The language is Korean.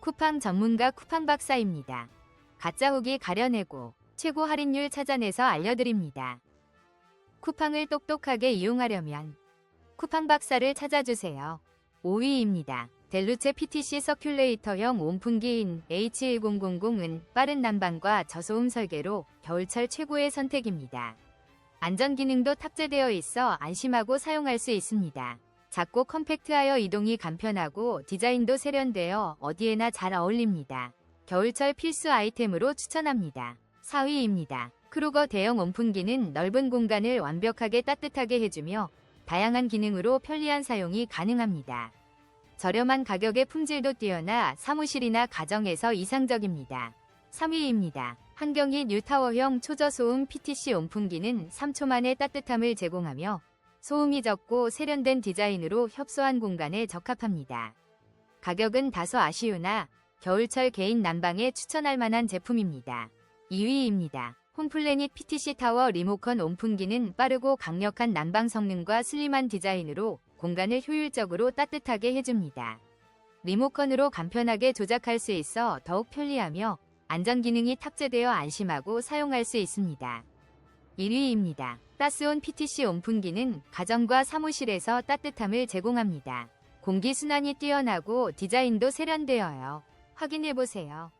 쿠팡 전문가 쿠팡 박사입니다. 가짜 후기 가려내고 최고 할인율 찾아내서 알려드립니다. 쿠팡을 똑똑하게 이용하려면 쿠팡 박사를 찾아주세요. 5위입니다. 델루체 PTC 서큘레이터형 온풍기인 H1000은 빠른 난방과 저소음 설계로 겨울철 최고의 선택입니다. 안전 기능도 탑재되어 있어 안심하고 사용할 수 있습니다. 작고 컴팩트하여 이동이 간편하고 디자인도 세련되어 어디에나 잘 어울립니다. 겨울철 필수 아이템으로 추천합니다. 4위입니다. 크루거 대형 온풍기는 넓은 공간을 완벽하게 따뜻하게 해주며 다양한 기능으로 편리한 사용이 가능합니다. 저렴한 가격에 품질도 뛰어나 사무실이나 가정에서 이상적입니다. 3위입니다. 한경희 뉴타워형 초저소음 PTC 온풍기는 3초 만에 따뜻함을 제공하며 소음이 적고 세련된 디자인으로 협소한 공간에 적합합니다. 가격은 다소 아쉬우나 겨울철 개인 난방에 추천할 만한 제품입니다. 2위입니다. 홈플래닛 PTC 타워 리모컨 온풍기는 빠르고 강력한 난방 성능과 슬림한 디자인으로 공간을 효율적으로 따뜻하게 해줍니다. 리모컨으로 간편하게 조작할 수 있어 더욱 편리하며 안전 기능이 탑재되어 안심하고 사용할 수 있습니다. 1위입니다. 가스온 PTC 온풍기는 가정과 사무실에서 따뜻함을 제공합니다. 공기순환이 뛰어나고 디자인도 세련되어요. 확인해보세요.